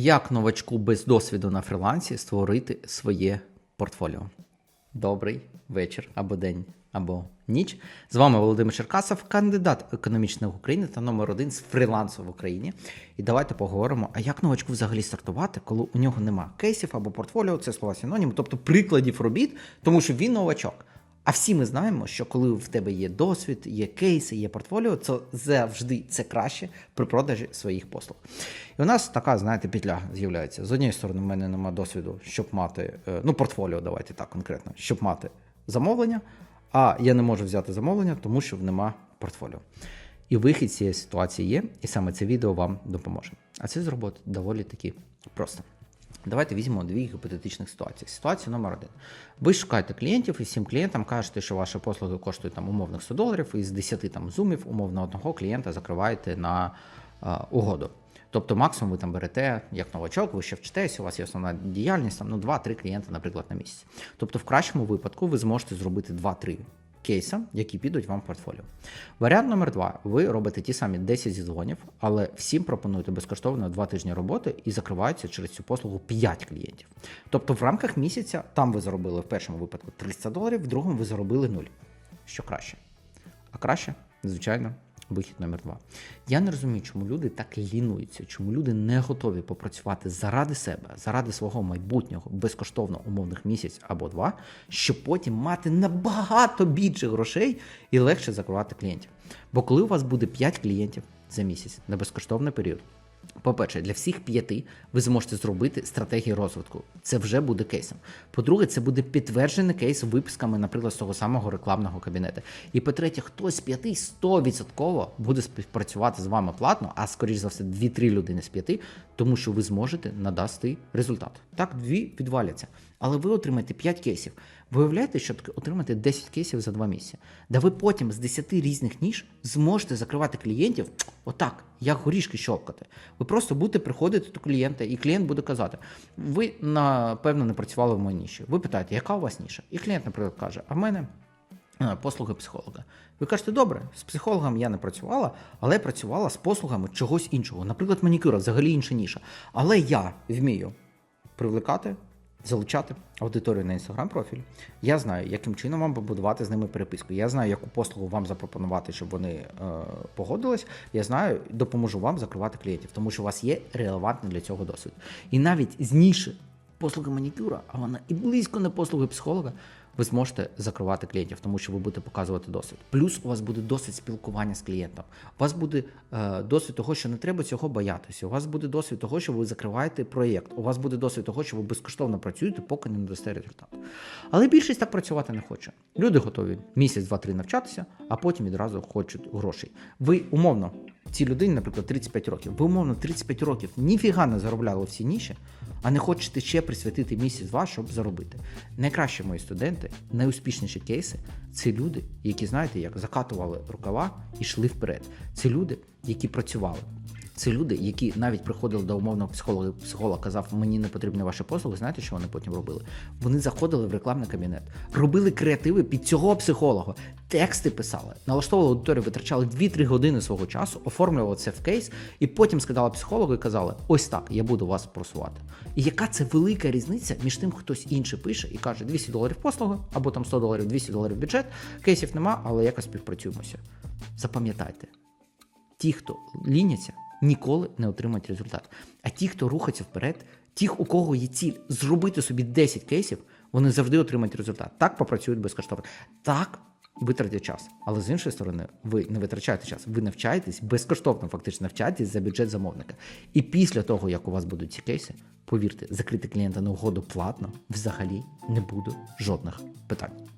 Як новачку без досвіду на фрілансі створити своє портфоліо? Добрий вечір або день, або ніч. З вами Володимир Черкасов, кандидат економічних України та номер один з фрілансу в Україні. І давайте поговоримо, а як новачку взагалі стартувати, коли у нього нема кейсів або портфоліо, це слова синонім, тобто прикладів робіт, тому що він новачок. А всі ми знаємо, що коли в тебе є досвід, є кейси, є портфоліо, це завжди це краще при продажі своїх послуг. І у нас така, знаєте, петля з'являється. З однієї сторони, в мене немає досвіду, щоб мати, е, ну, портфоліо, давайте так конкретно, щоб мати замовлення, а я не можу взяти замовлення, тому що нема портфоліо. І вихід цієї ситуації є, і саме це відео вам допоможе. А це зробити доволі таки просто. Давайте візьмемо дві гіпотетичних ситуації. Ситуація номер один. Ви шукаєте клієнтів і всім клієнтам кажете, що ваші послуги коштують там умовних 100 доларів, і з 10 там зумів умовно одного клієнта закриваєте на а, угоду. Тобто максимум ви там берете як новачок, ви ще вчитесь, у вас є основна діяльність, там ну 2-3 клієнти, наприклад, на місяць. Тобто, в кращому випадку ви зможете зробити 2-3 кейса, які підуть вам в портфоліо. Варіант номер два: ви робите ті самі 10 зідзвонів, але всім пропонуєте безкоштовно 2 тижні роботи і закриваються через цю послугу 5 клієнтів. Тобто, в рамках місяця там ви заробили в першому випадку 300 доларів, в другому ви заробили 0. Що краще? А краще, звичайно. Вихід номер два. Я не розумію, чому люди так лінуються, чому люди не готові попрацювати заради себе, заради свого майбутнього, безкоштовно умовних місяць або два, щоб потім мати набагато більше грошей і легше закривати клієнтів. Бо коли у вас буде 5 клієнтів за місяць на безкоштовний період, по-перше, для всіх п'яти ви зможете зробити стратегію розвитку. Це вже буде кейсом. По-друге, це буде підтверджений кейс виписками, наприклад, з того самого рекламного кабінету. І по-третє, хтось з п'яти 100% буде співпрацювати з вами платно, а скоріш за все, 2-3 людини з п'яти, тому що ви зможете надати результат. Так, дві відваляться. Але ви отримаєте 5 кейсів. Ви уявляєте, що отримати 10 кейсів за 2 місяці. Да ви потім з 10 різних ніж зможете закривати клієнтів отак, як горішки щолкати. Ви просто будете приходити до клієнта, і клієнт буде казати: ви напевно не працювали в моїй ніші. Ви питаєте, яка у вас ніша? І клієнт, наприклад, каже: А в мене. е, Послуги психолога. Ви кажете, добре, з психологом я не працювала, але я працювала з послугами чогось іншого. Наприклад, манікюра, взагалі інша ніша. Але я вмію привлекати, залучати аудиторію на інстаграм профіль. Я знаю, яким чином вам побудувати з ними переписку. Я знаю, яку послугу вам запропонувати, щоб вони е, погодились. Я знаю, допоможу вам закривати клієнтів, тому що у вас є релевантний для цього досвід. І навіть з ніші послуги манікюра, а вона і близько не послуги психолога. Ви зможете закривати клієнтів, тому що ви будете показувати досвід. Плюс у вас буде досвід спілкування з клієнтом. У вас буде е, досвід того, що не треба цього боятися. У вас буде досвід того, що ви закриваєте проєкт. У вас буде досвід того, що ви безкоштовно працюєте, поки не надасте результат. Але більшість так працювати не хоче. Люди готові місяць, два-три навчатися, а потім відразу хочуть грошей. Ви умовно, цій людині, наприклад, 35 років. Ви умовно 35 років ніфіга не заробляли в цій ніші, а не хочете ще присвятити місяць-два, щоб заробити. Найкращі мої студенти, найуспішніші кейси це люди, які знаєте, як закатували рукава і йшли вперед. Це люди, які працювали. Це люди, які навіть приходили до умовного психолога, психолог казав, мені не потрібні ваші послуги. Знаєте, що вони потім робили? Вони заходили в рекламний кабінет, робили креативи під цього психолога, тексти писали, налаштовували аудиторію, витрачали 2-3 години свого часу, оформлювали це в кейс, і потім сказали психологу і казали: ось так, я буду вас просувати. І яка це велика різниця між тим, хтось інший пише і каже 200 доларів послуги, або там 100 доларів, 200 доларів бюджет, кейсів нема, але якось співпрацюємося. Запам'ятайте, ті, хто ліняться, ніколи не отримають результат. А ті, хто рухається вперед, ті, у кого є ціль зробити собі 10 кейсів, вони завжди отримають результат. Так попрацюють безкоштовно. Так витратять час. Але з іншої сторони, ви не витрачаєте час, ви навчаєтесь безкоштовно, фактично навчаєтесь за бюджет замовника. І після того, як у вас будуть ці кейси, повірте, закрити клієнта на угоду платно взагалі не буде жодних питань.